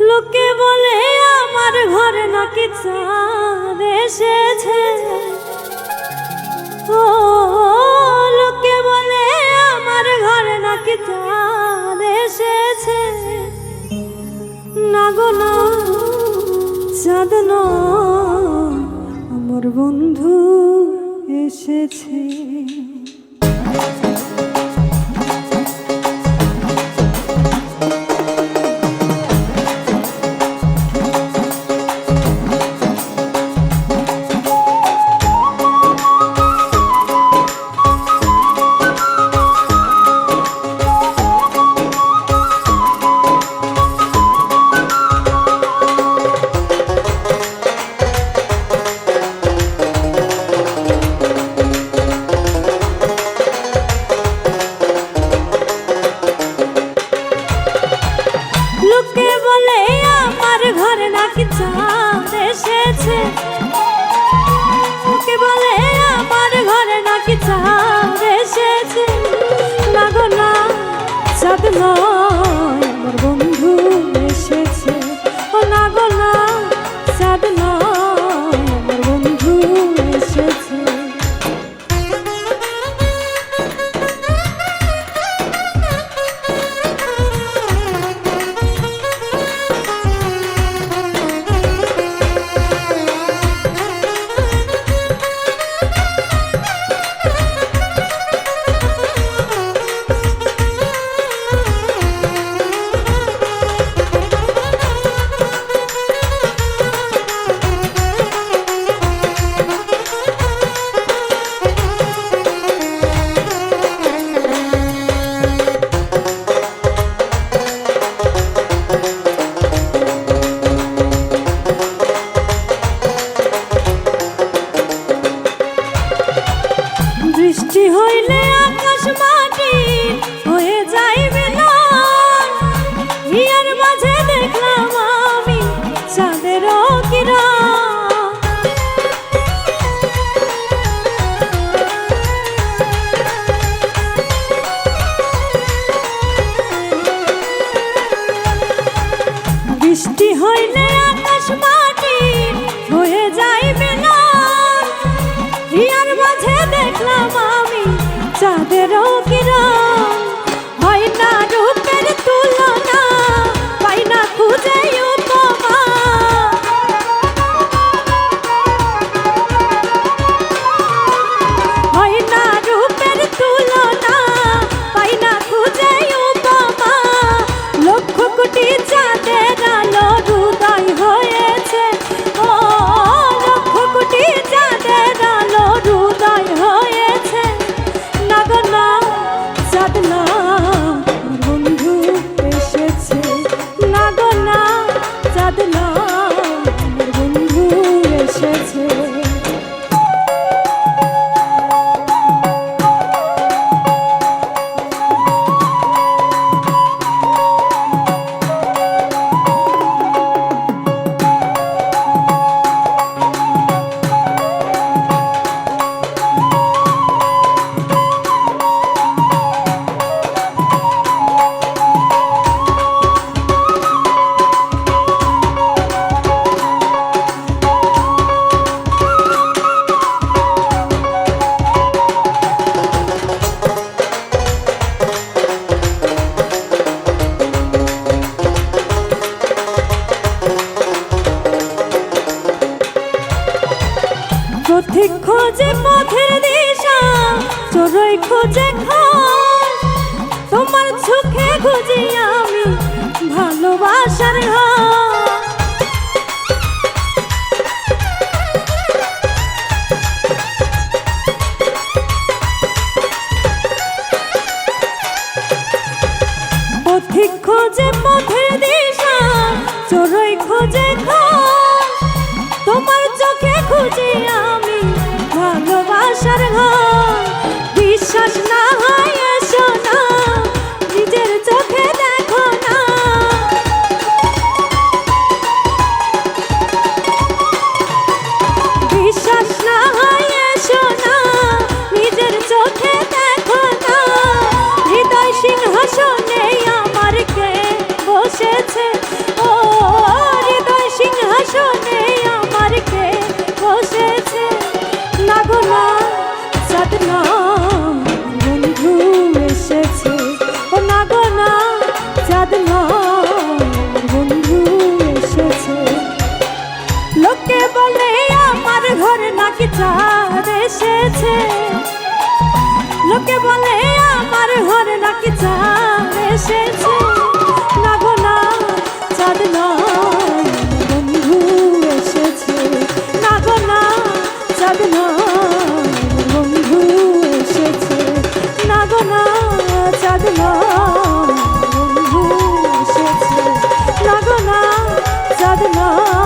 লোকে বলে আমার ঘরে নাকি চাঁদ এসেছে। ও, লোকে বলে আমার ঘরে নাকি চাঁদ এসেছে। না গো না, চাঁদ না, আমার বন্ধু এসেছে। মা 什么？পথিক খোঁজে পথের দিশা, চোরই খোঁজে খান তোমার চোখে খুঁজি আমি ভালোবাসার ঘর। পথিক খোঁজে পথের দিশা, চোরই খোঁজে খান তোমার চোখে খুঁজি এসেছে। লোকে বলে, আমার ঘরে নাকি চাঁদ এসেছে। না গো না, চাঁদ নয়, বন্ধু এসেছে। না গো না, চাঁদ নয়, বন্ধু এসেছে। না গো না, চাঁদ নয়, বন্ধু এসেছে। না গো না, চাঁদ নয়।